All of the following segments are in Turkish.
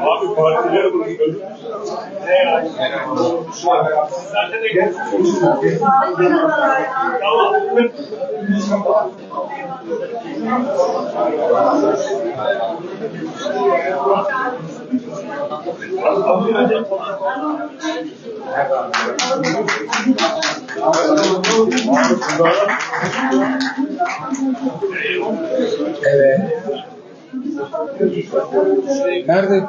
Abi partileri bırakıyorum. Zaten de gel. Tamam. Evet. Nerede?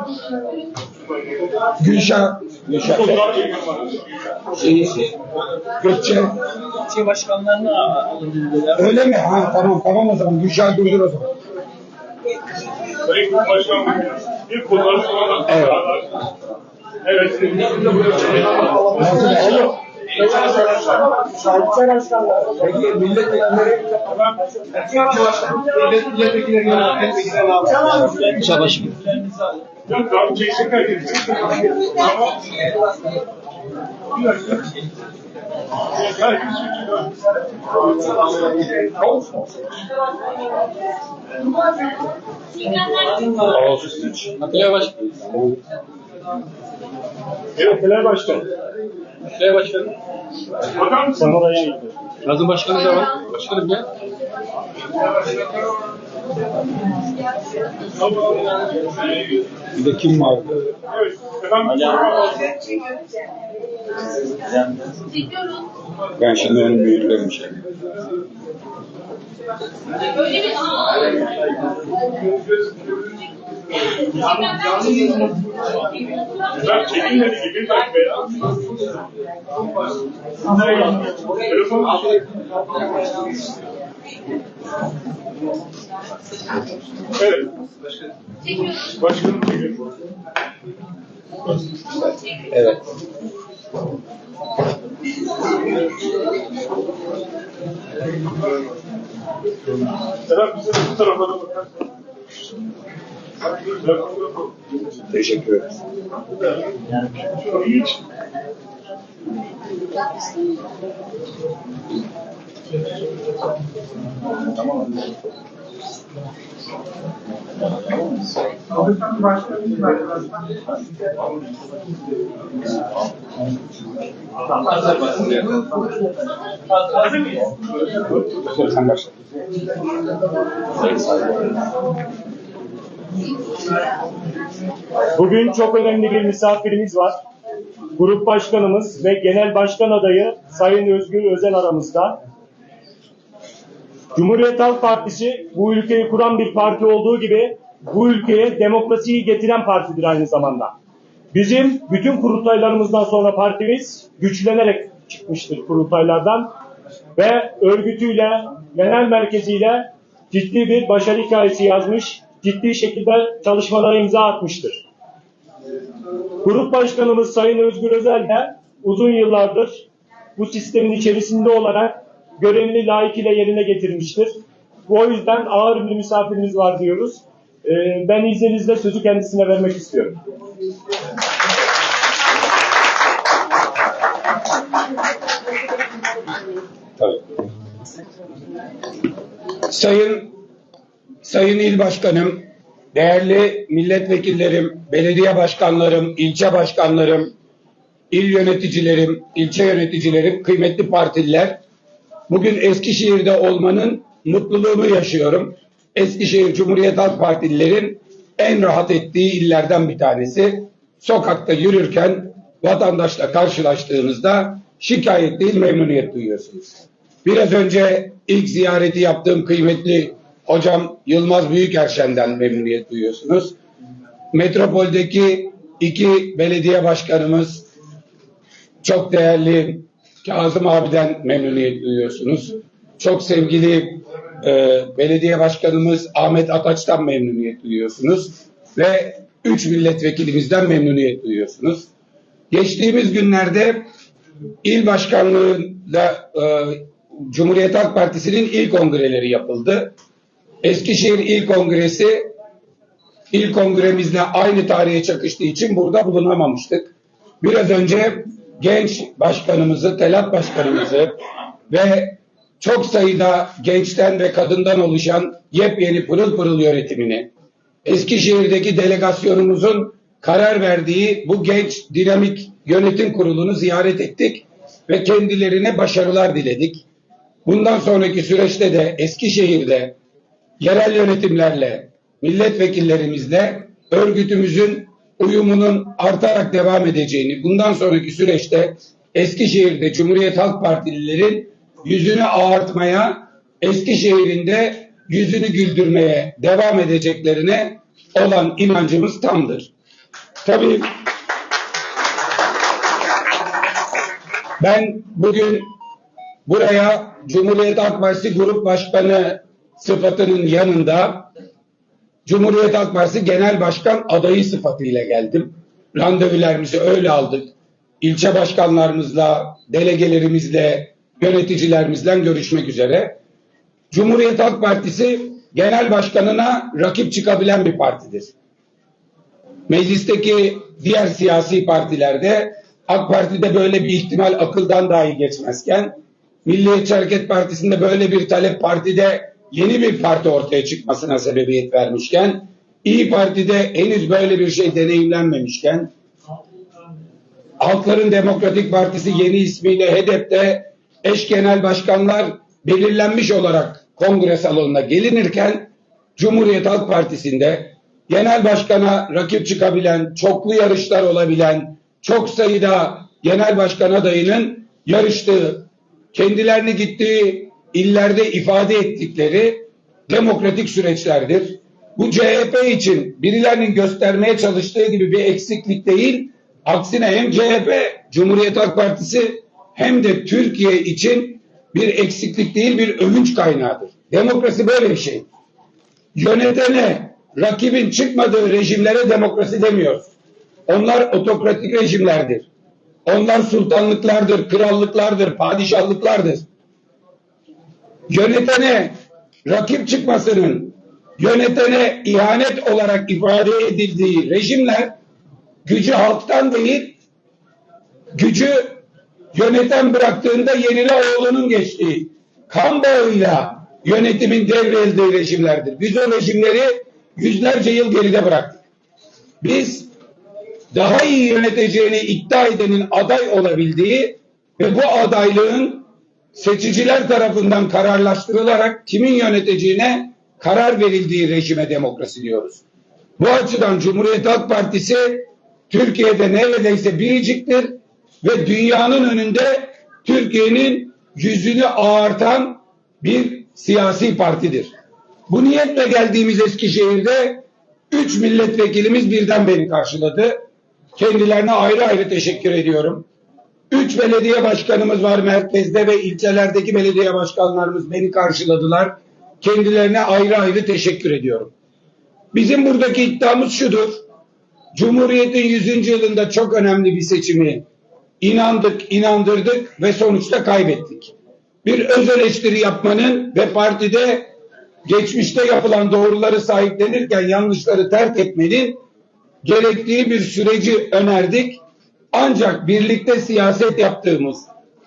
Gülşah. Gülşah. Şeysi. Gökçe. İlçe başkanlarını alındı. Öyle mi? Ha tamam tamam o zaman. Gülşah durdur o zaman. Sayın Başkanım, bir kullanım. Evet. Evet. Peki milletvekilleri milletvekilleri. Yok. Tamam. Herkes çekiyor. Atölye başkanı. Evet, Fener Başkan. Başkanı. Bakar mısın oraya gidiyor? Nazım başkanı da var. Başkanım gel. Bir de kim vardı? Evet, efendim. Ben şimdi onun büyüklerini şey. Öyle mi? Ben çekilmedi gibi bir dakika ya. Telefon Evet. Başkanım çekiyor. Evet. Serap bize bu tarafa da bakarsan. Teşekkür Hazır. Bugün çok önemli bir misafirimiz var. Grup başkanımız ve genel başkan adayı Sayın Özgür Özel aramızda. Cumhuriyet Halk Partisi bu ülkeyi kuran bir parti olduğu gibi bu ülkeye demokrasiyi getiren partidir aynı zamanda. Bizim bütün kurultaylarımızdan sonra partimiz güçlenerek çıkmıştır kurultaylardan ve örgütüyle, genel merkeziyle ciddi bir başarı hikayesi yazmış, ciddi şekilde çalışmalara imza atmıştır. Grup Başkanımız Sayın Özgür Özel de uzun yıllardır bu sistemin içerisinde olarak görevini layıkıyla yerine getirmiştir. Bu yüzden ağır bir misafirimiz var diyoruz. Ee, ben izninizle sözü kendisine vermek istiyorum. Tabii. Sayın Sayın İl Başkanım, değerli milletvekillerim, belediye başkanlarım, ilçe başkanlarım, il yöneticilerim, ilçe yöneticilerim, kıymetli partililer. Bugün Eskişehir'de olmanın mutluluğunu yaşıyorum. Eskişehir Cumhuriyet Halk Partililerin en rahat ettiği illerden bir tanesi. Sokakta yürürken vatandaşla karşılaştığınızda şikayet değil memnuniyet duyuyorsunuz. Biraz önce ilk ziyareti yaptığım kıymetli hocam Yılmaz Büyükerşen'den memnuniyet duyuyorsunuz. Metropoldeki iki belediye başkanımız çok değerli Kazım abiden memnuniyet duyuyorsunuz. Çok sevgili e, belediye başkanımız Ahmet Ataç'tan memnuniyet duyuyorsunuz. Ve üç milletvekilimizden memnuniyet duyuyorsunuz. Geçtiğimiz günlerde il başkanlığında e, Cumhuriyet Halk Partisi'nin il kongreleri yapıldı. Eskişehir İl Kongresi İl kongremizle aynı tarihe çakıştığı için burada bulunamamıştık. Biraz önce genç başkanımızı, telat başkanımızı ve çok sayıda gençten ve kadından oluşan yepyeni pırıl pırıl yönetimini, Eskişehir'deki delegasyonumuzun karar verdiği bu genç dinamik yönetim kurulunu ziyaret ettik ve kendilerine başarılar diledik. Bundan sonraki süreçte de Eskişehir'de yerel yönetimlerle, milletvekillerimizle örgütümüzün uyumunun artarak devam edeceğini, bundan sonraki süreçte Eskişehir'de Cumhuriyet Halk Partililerin yüzünü ağartmaya, Eskişehir'in de yüzünü güldürmeye devam edeceklerine olan inancımız tamdır. Tabii ben bugün buraya Cumhuriyet Halk Partisi Grup Başkanı sıfatının yanında Cumhuriyet Halk Partisi Genel Başkan adayı sıfatıyla geldim. Randevularımızı öyle aldık. İlçe başkanlarımızla, delegelerimizle, yöneticilerimizle görüşmek üzere. Cumhuriyet Halk Partisi Genel Başkanına rakip çıkabilen bir partidir. Meclisteki diğer siyasi partilerde AK Parti'de böyle bir ihtimal akıldan dahi geçmezken Milliyetçi Hareket Partisi'nde böyle bir talep partide yeni bir parti ortaya çıkmasına sebebiyet vermişken İyi Parti'de henüz böyle bir şey deneyimlenmemişken Halkların Demokratik Partisi yeni ismiyle HEDEP'te eş genel başkanlar belirlenmiş olarak kongre salonuna gelinirken Cumhuriyet Halk Partisi'nde genel başkana rakip çıkabilen, çoklu yarışlar olabilen, çok sayıda genel başkan adayının yarıştığı, kendilerini gittiği illerde ifade ettikleri demokratik süreçlerdir. Bu CHP için birilerinin göstermeye çalıştığı gibi bir eksiklik değil, aksine hem CHP, Cumhuriyet Halk Partisi hem de Türkiye için bir eksiklik değil bir övünç kaynağıdır. Demokrasi böyle bir şey. Yönetene, rakibin çıkmadığı rejimlere demokrasi demiyoruz. Onlar otokratik rejimlerdir. Onlar sultanlıklardır, krallıklardır, padişahlıklardır. Yönetene rakip çıkmasının yönetene ihanet olarak ifade edildiği rejimler gücü halktan değil, gücü yöneten bıraktığında yerine oğlunun geçtiği kan bağıyla yönetimin devredildiği rejimlerdir. Biz o rejimleri yüzlerce yıl geride bıraktık. Biz daha iyi yöneteceğini iddia edenin aday olabildiği ve bu adaylığın seçiciler tarafından kararlaştırılarak kimin yöneteceğine karar verildiği rejime demokrasi diyoruz. Bu açıdan Cumhuriyet Halk Partisi Türkiye'de neredeyse biriciktir ve dünyanın önünde Türkiye'nin yüzünü ağartan bir siyasi partidir. Bu niyetle geldiğimiz Eskişehir'de üç milletvekilimiz birden beni karşıladı. Kendilerine ayrı ayrı teşekkür ediyorum. Üç belediye başkanımız var merkezde ve ilçelerdeki belediye başkanlarımız beni karşıladılar. Kendilerine ayrı ayrı teşekkür ediyorum. Bizim buradaki iddiamız şudur. Cumhuriyet'in 100. yılında çok önemli bir seçimi inandık, inandırdık ve sonuçta kaybettik. Bir öz eleştiri yapmanın ve partide geçmişte yapılan doğruları sahiplenirken yanlışları terk etmenin gerektiği bir süreci önerdik. Ancak birlikte siyaset yaptığımız,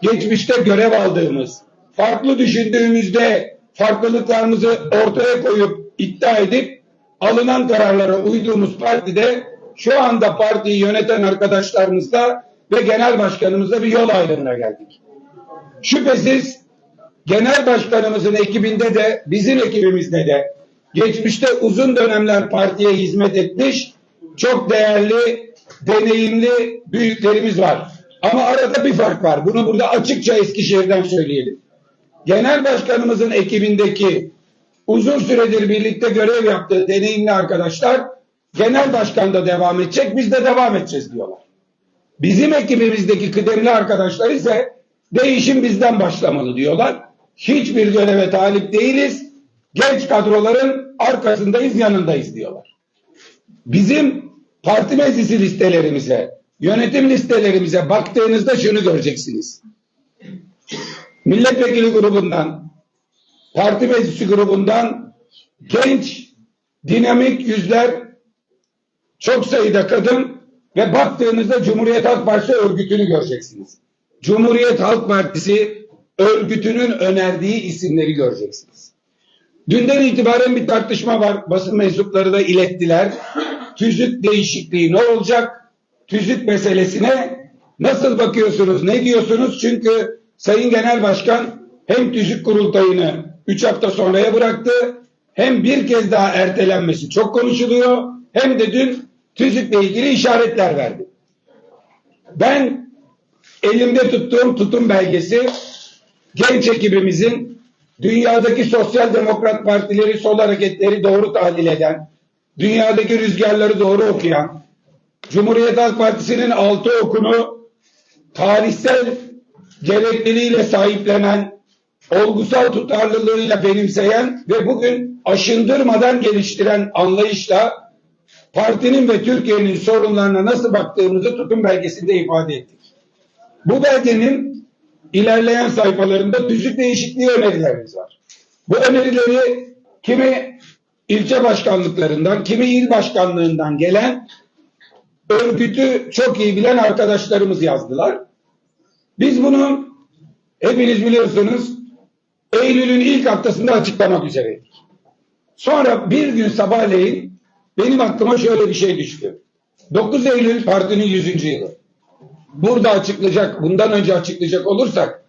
geçmişte görev aldığımız, farklı düşündüğümüzde farklılıklarımızı ortaya koyup iddia edip alınan kararlara uyduğumuz partide şu anda partiyi yöneten arkadaşlarımızla ve genel başkanımızla bir yol ayrımına geldik. Şüphesiz genel başkanımızın ekibinde de bizim ekibimizde de geçmişte uzun dönemler partiye hizmet etmiş çok değerli, deneyimli büyüklerimiz var. Ama arada bir fark var. Bunu burada açıkça Eskişehir'den söyleyelim. Genel başkanımızın ekibindeki uzun süredir birlikte görev yaptığı deneyimli arkadaşlar genel başkanda devam edecek, biz de devam edeceğiz diyorlar. Bizim ekibimizdeki kıdemli arkadaşlar ise değişim bizden başlamalı diyorlar. Hiçbir göreve talip değiliz. Genç kadroların arkasındayız, yanındayız diyorlar. Bizim parti meclisi listelerimize, yönetim listelerimize baktığınızda şunu göreceksiniz. Milletvekili grubundan, parti meclisi grubundan genç, dinamik yüzler çok sayıda kadın ve baktığınızda Cumhuriyet Halk Partisi örgütünü göreceksiniz. Cumhuriyet Halk Partisi örgütünün önerdiği isimleri göreceksiniz. Dünden itibaren bir tartışma var. Basın mensupları da ilettiler. Tüzük değişikliği ne olacak? Tüzük meselesine nasıl bakıyorsunuz? Ne diyorsunuz? Çünkü Sayın Genel Başkan hem tüzük kurultayını 3 hafta sonraya bıraktı hem bir kez daha ertelenmesi çok konuşuluyor hem de dün tüzükle ilgili işaretler verdi. Ben elimde tuttuğum tutum belgesi genç ekibimizin dünyadaki sosyal demokrat partileri, sol hareketleri doğru tahlil eden, dünyadaki rüzgarları doğru okuyan, Cumhuriyet Halk Partisi'nin altı okunu tarihsel gerekliliğiyle sahiplenen, olgusal tutarlılığıyla benimseyen ve bugün aşındırmadan geliştiren anlayışla partinin ve Türkiye'nin sorunlarına nasıl baktığımızı tutum belgesinde ifade ettik. Bu belgenin ilerleyen sayfalarında tüzük değişikliği önerilerimiz var. Bu önerileri kimi ilçe başkanlıklarından, kimi il başkanlığından gelen örgütü çok iyi bilen arkadaşlarımız yazdılar. Biz bunu hepiniz biliyorsunuz Eylül'ün ilk haftasında açıklamak üzereydik. Sonra bir gün sabahleyin benim aklıma şöyle bir şey düştü. 9 Eylül partinin 100. yılı. Burada açıklayacak, bundan önce açıklayacak olursak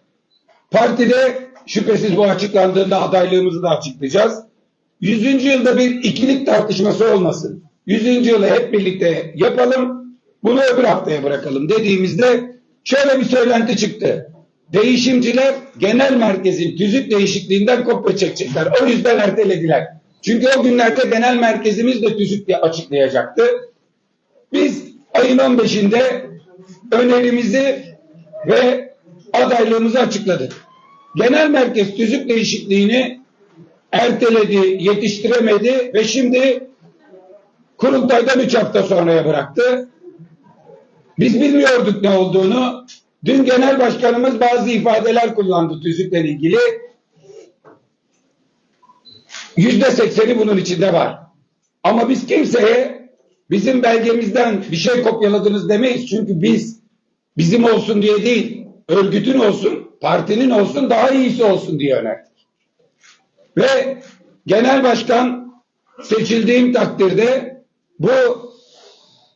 partide şüphesiz bu açıklandığında adaylığımızı da açıklayacağız. 100. yılda bir ikilik tartışması olmasın. 100. yılı hep birlikte yapalım, bunu öbür haftaya bırakalım dediğimizde şöyle bir söylenti çıktı. Değişimciler genel merkezin tüzük değişikliğinden kopya çekecekler. O yüzden ertelediler. Çünkü o günlerde genel merkezimiz de tüzük diye açıklayacaktı. Biz ayın 15'inde önerimizi ve adaylığımızı açıkladık. Genel merkez tüzük değişikliğini erteledi, yetiştiremedi ve şimdi kurultaydan 3 hafta sonraya bıraktı. Biz bilmiyorduk ne olduğunu. Dün genel başkanımız bazı ifadeler kullandı tüzükle ilgili. Yüzde sekseni bunun içinde var. Ama biz kimseye bizim belgemizden bir şey kopyaladınız demeyiz. Çünkü biz bizim olsun diye değil, örgütün olsun, partinin olsun, daha iyisi olsun diye önerdik. Ve genel başkan seçildiğim takdirde bu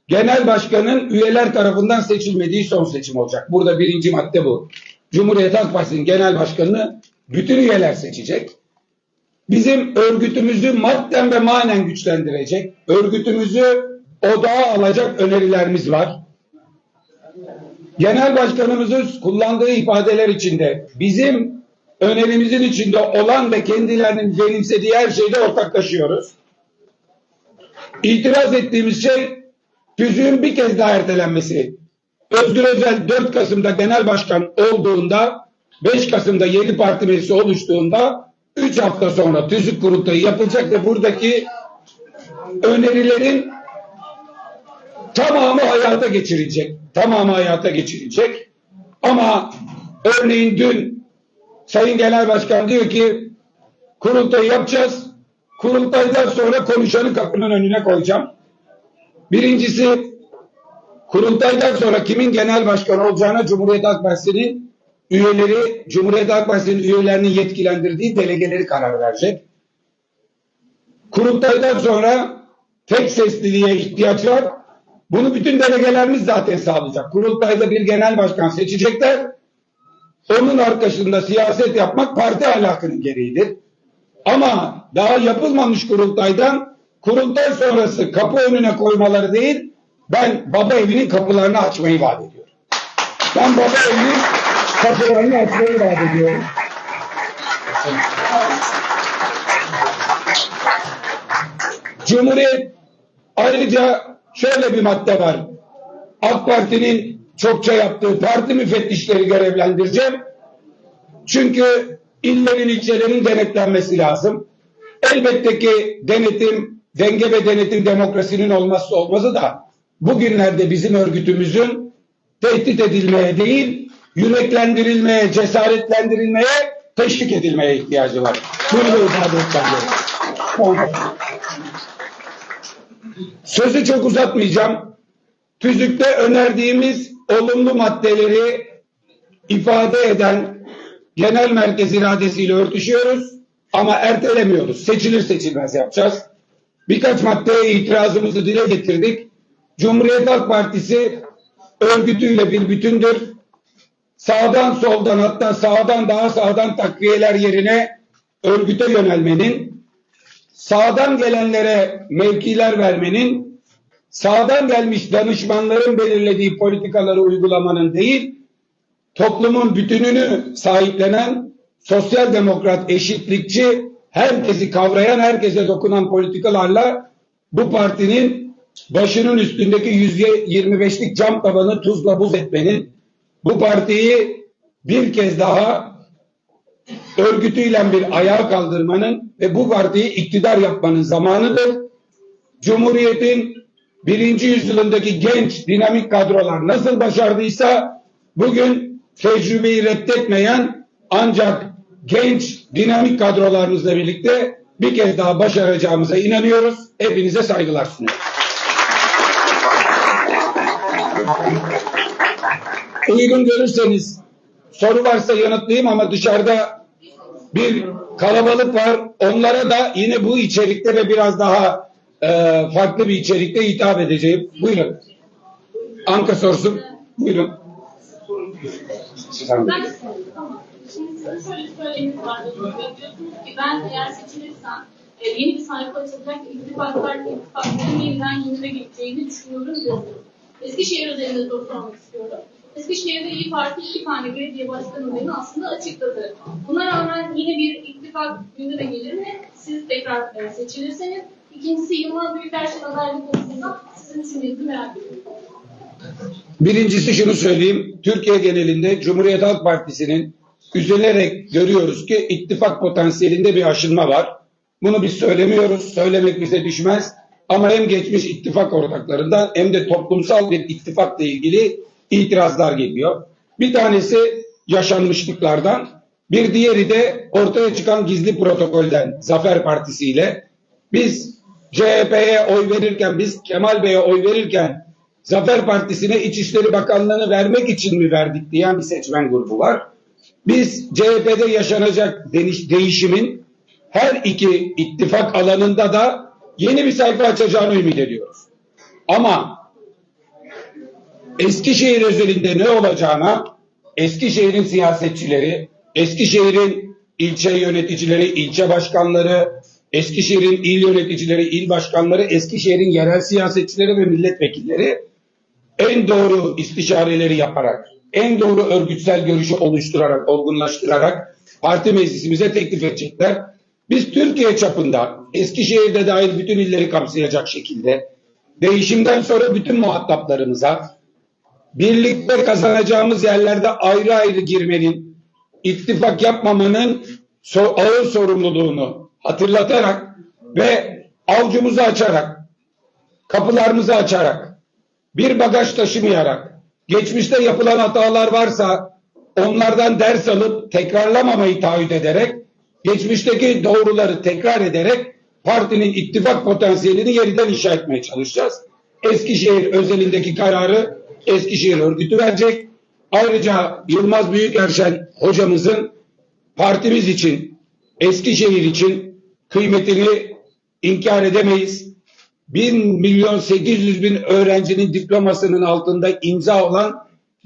genel başkanın üyeler tarafından seçilmediği son seçim olacak. Burada birinci madde bu. Cumhuriyet Halk Partisi'nin genel başkanını bütün üyeler seçecek. Bizim örgütümüzü madden ve manen güçlendirecek, örgütümüzü odağa alacak önerilerimiz var. Genel başkanımızın kullandığı ifadeler içinde bizim önerimizin içinde olan ve kendilerinin benimsediği her şeyde ortaklaşıyoruz. İtiraz ettiğimiz şey tüzüğün bir kez daha ertelenmesi. Özgür Özel 4 Kasım'da genel başkan olduğunda 5 Kasım'da yeni parti meclisi oluştuğunda 3 hafta sonra tüzük kurultayı yapılacak ve buradaki önerilerin tamamı hayata geçirilecek. Tamamı hayata geçirilecek. Ama örneğin dün Sayın Genel Başkan diyor ki kurultayı yapacağız. Kurultaydan sonra konuşanı kapının önüne koyacağım. Birincisi kurultaydan sonra kimin genel başkan olacağına Cumhuriyet Halk Partisi'nin üyeleri, Cumhuriyet Halk Partisi'nin üyelerinin yetkilendirdiği delegeleri karar verecek. Kurultaydan sonra tek sesliliğe ihtiyaç var. Bunu bütün delegelerimiz zaten sağlayacak. Kurultayda bir genel başkan seçecekler. Onun arkasında siyaset yapmak parti ahlakının gereğidir. Ama daha yapılmamış kurultaydan kurultay sonrası kapı önüne koymaları değil, ben baba evinin kapılarını açmayı vaat ediyorum. Ben baba evinin kapılarını açmayı vaat ediyorum. Cumhuriyet ayrıca şöyle bir madde var. AK Parti'nin çokça yaptığı parti müfettişleri görevlendireceğim. Çünkü illerin ilçelerin denetlenmesi lazım. Elbette ki denetim, denge ve denetim demokrasinin olmazsa olmazı da bugünlerde bizim örgütümüzün tehdit edilmeye değil, yüreklendirilmeye, cesaretlendirilmeye, teşvik edilmeye ihtiyacı var. Bunu da ifade etmem. Sözü çok uzatmayacağım. Tüzükte önerdiğimiz olumlu maddeleri ifade eden genel merkez iradesiyle örtüşüyoruz ama ertelemiyoruz. Seçilir seçilmez yapacağız. Birkaç maddeye itirazımızı dile getirdik. Cumhuriyet Halk Partisi örgütüyle bir bütündür. Sağdan soldan hatta sağdan daha sağdan takviyeler yerine örgüte yönelmenin, sağdan gelenlere mevkiler vermenin, sağdan gelmiş danışmanların belirlediği politikaları uygulamanın değil, toplumun bütününü sahiplenen sosyal demokrat, eşitlikçi, herkesi kavrayan, herkese dokunan politikalarla bu partinin başının üstündeki yüzde 25'lik cam tavanı tuzla buz etmenin, bu partiyi bir kez daha örgütüyle bir ayağa kaldırmanın ve bu partiyi iktidar yapmanın zamanıdır. Cumhuriyetin birinci yüzyılındaki genç dinamik kadrolar nasıl başardıysa bugün tecrübeyi reddetmeyen ancak genç dinamik kadrolarımızla birlikte bir kez daha başaracağımıza inanıyoruz. Hepinize saygılar sunuyorum. Uygun görürseniz soru varsa yanıtlayayım ama dışarıda bir kalabalık var. Onlara da yine bu içerikte ve biraz daha e, farklı bir içerikte hitap edeceğim. Buyurun. Anka sorsun. Buyurun. Ben tamam. Şimdi sizin şöyle bir söyleminiz var. Diyorsunuz ki ben eğer seçilirsem e, yeni bir sayfa açılacak ittifaklar, ittifakların yeniden yenile geçeceğini düşünüyorum diyorsunuz. Eskişehir özelinde soru sormak istiyorum. Eskişehir'de İyi Parti iki tane belediye başkanı adayını aslında açıkladı. Buna rağmen yine bir ittifak gündeme gelir mi? Siz tekrar e, seçilirseniz. İkincisi Yılmaz Büyükelçin adaylık konusunda sizin düşüncenizi merak ediyorum. Birincisi şunu söyleyeyim. Türkiye genelinde Cumhuriyet Halk Partisi'nin üzülerek görüyoruz ki ittifak potansiyelinde bir aşınma var. Bunu biz söylemiyoruz. Söylemek bize düşmez. Ama hem geçmiş ittifak ortaklarından hem de toplumsal bir ittifakla ilgili itirazlar geliyor. Bir tanesi yaşanmışlıklardan, bir diğeri de ortaya çıkan gizli protokolden Zafer Partisi ile biz CHP'ye oy verirken, biz Kemal Bey'e oy verirken Zafer Partisi'ne İçişleri Bakanlığı'nı vermek için mi verdik diyen bir seçmen grubu var. Biz CHP'de yaşanacak değişimin her iki ittifak alanında da yeni bir sayfa açacağını ümit ediyoruz. Ama Eskişehir özelinde ne olacağına Eskişehir'in siyasetçileri, Eskişehir'in ilçe yöneticileri, ilçe başkanları, Eskişehir'in il yöneticileri, il başkanları, Eskişehir'in yerel siyasetçileri ve milletvekilleri en doğru istişareleri yaparak, en doğru örgütsel görüşü oluşturarak, olgunlaştırarak parti meclisimize teklif edecekler. Biz Türkiye çapında Eskişehir'de dahil bütün illeri kapsayacak şekilde değişimden sonra bütün muhataplarımıza birlikte kazanacağımız yerlerde ayrı ayrı girmenin, ittifak yapmamanın ağır sorumluluğunu hatırlatarak ve avcumuzu açarak, kapılarımızı açarak, bir bagaj taşımayarak, geçmişte yapılan hatalar varsa onlardan ders alıp tekrarlamamayı taahhüt ederek, geçmişteki doğruları tekrar ederek partinin ittifak potansiyelini yeniden inşa etmeye çalışacağız. Eskişehir özelindeki kararı Eskişehir örgütü verecek. Ayrıca Yılmaz Büyükerşen hocamızın partimiz için, Eskişehir için kıymetini inkar edemeyiz. 1 milyon 800 bin öğrencinin diplomasının altında imza olan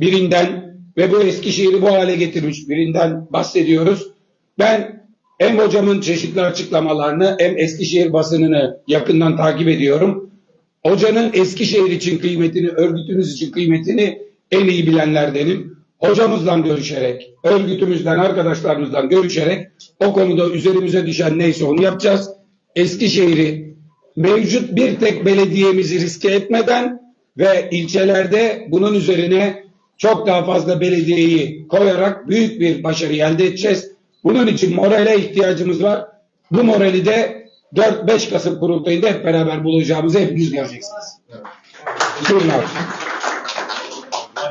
birinden ve bu Eskişehir'i bu hale getirmiş birinden bahsediyoruz. Ben hem hocamın çeşitli açıklamalarını hem Eskişehir basınını yakından takip ediyorum. Hocanın Eskişehir için kıymetini, örgütümüz için kıymetini en iyi bilenlerdenim. Hocamızla görüşerek, örgütümüzden, arkadaşlarımızla görüşerek o konuda üzerimize düşen neyse onu yapacağız. Eskişehir'i mevcut bir tek belediyemizi riske etmeden ve ilçelerde bunun üzerine çok daha fazla belediyeyi koyarak büyük bir başarı elde edeceğiz. Bunun için morale ihtiyacımız var. Bu morali de 4-5 Kasım kurultayında hep beraber bulacağımızı hepiniz göreceksiniz. Buyurun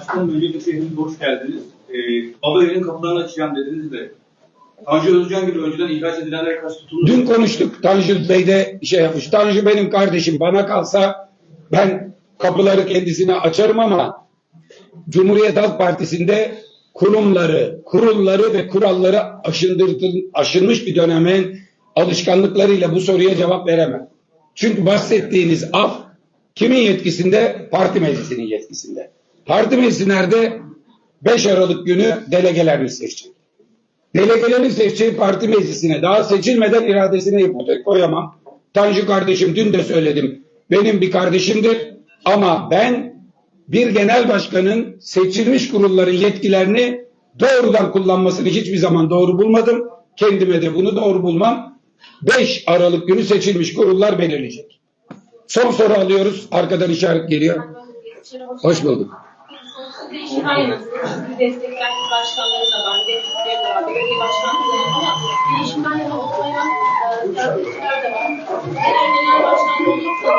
Başkanım öncelikle şehrinize hoş geldiniz. Ee, Adaların kapılarını açacağım dediniz de Tanju Özcan gibi önceden ihraç edilenlere karşı tutumlu. Dün konuştuk. Tanju Bey de şey yapmış. Tanju benim kardeşim. Bana kalsa ben kapıları kendisine açarım ama Cumhuriyet Halk Partisi'nde kurumları, kurulları ve kuralları aşınmış bir dönemin alışkanlıklarıyla bu soruya cevap veremem. Çünkü bahsettiğiniz af kimin yetkisinde? Parti meclisinin yetkisinde. Parti meclisi nerede? 5 Aralık günü delegelerini seçecek. Delegelerin seçeceği parti meclisine daha seçilmeden iradesine ipotek koyamam. Tanju kardeşim dün de söyledim. Benim bir kardeşimdir ama ben bir genel başkanın seçilmiş kurulların yetkilerini doğrudan kullanmasını hiçbir zaman doğru bulmadım. Kendime de bunu doğru bulmam. 5 Aralık günü seçilmiş kurullar belirleyecek. Son soru alıyoruz. Arkadan işaret geliyor. Hoş bulduk. Sonuçta değişim aynı. Sizi destekleyen başkanları da var. Destekleri de var. Belediye başkanları da var. Ama değişimden yana olmayan e, siyasetçiler de var. Eğer genel başkan olursa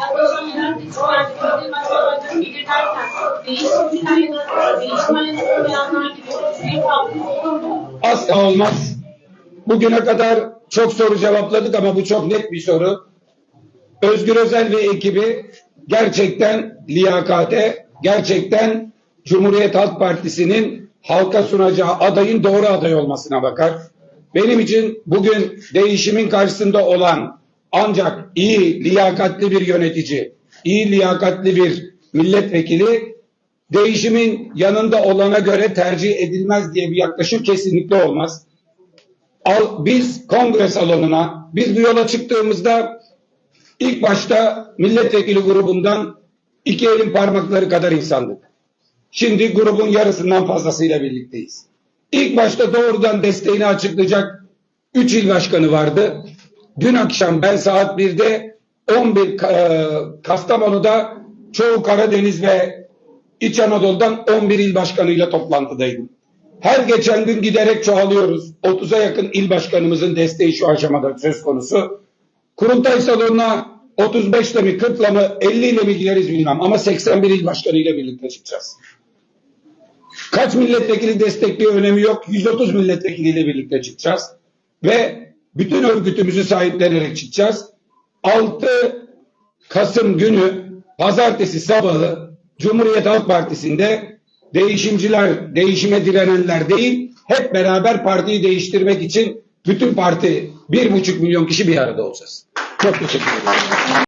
yaklaşan yerel seçimler belediye başkanları gelir derken değişimden yana değişimden yana olmayanlar gibi bir tavrınız olur mu? Asla olmaz. Bugüne kadar çok soru cevapladık ama bu çok net bir soru. Özgür Özel ve ekibi gerçekten liyakate, gerçekten Cumhuriyet Halk Partisi'nin halka sunacağı adayın doğru aday olmasına bakar. Benim için bugün değişimin karşısında olan ancak iyi, liyakatli bir yönetici, iyi, liyakatli bir milletvekili değişimin yanında olana göre tercih edilmez diye bir yaklaşım kesinlikle olmaz. Al, biz kongre salonuna, biz bu yola çıktığımızda ilk başta milletvekili grubundan iki elin parmakları kadar insandık. Şimdi grubun yarısından fazlasıyla birlikteyiz. İlk başta doğrudan desteğini açıklayacak üç il başkanı vardı. Dün akşam ben saat 1'de 11 Ka- Kastamonu'da çoğu Karadeniz ve İç Anadolu'dan 11 il başkanıyla toplantıdaydım. Her geçen gün giderek çoğalıyoruz. 30'a yakın il başkanımızın desteği şu aşamada söz konusu. Kurultay salonuna 35 ile mi 40 ile mi 50 ile mi gideriz bilmem ama 81 il başkanıyla birlikte çıkacağız. Kaç milletvekili destekliyor önemi yok. 130 milletvekiliyle birlikte çıkacağız. Ve bütün örgütümüzü sahiplenerek çıkacağız. 6 Kasım günü pazartesi sabahı Cumhuriyet Halk Partisi'nde değişimciler, değişime direnenler değil, hep beraber partiyi değiştirmek için bütün parti bir buçuk milyon kişi bir arada olacağız. Çok teşekkür ederim.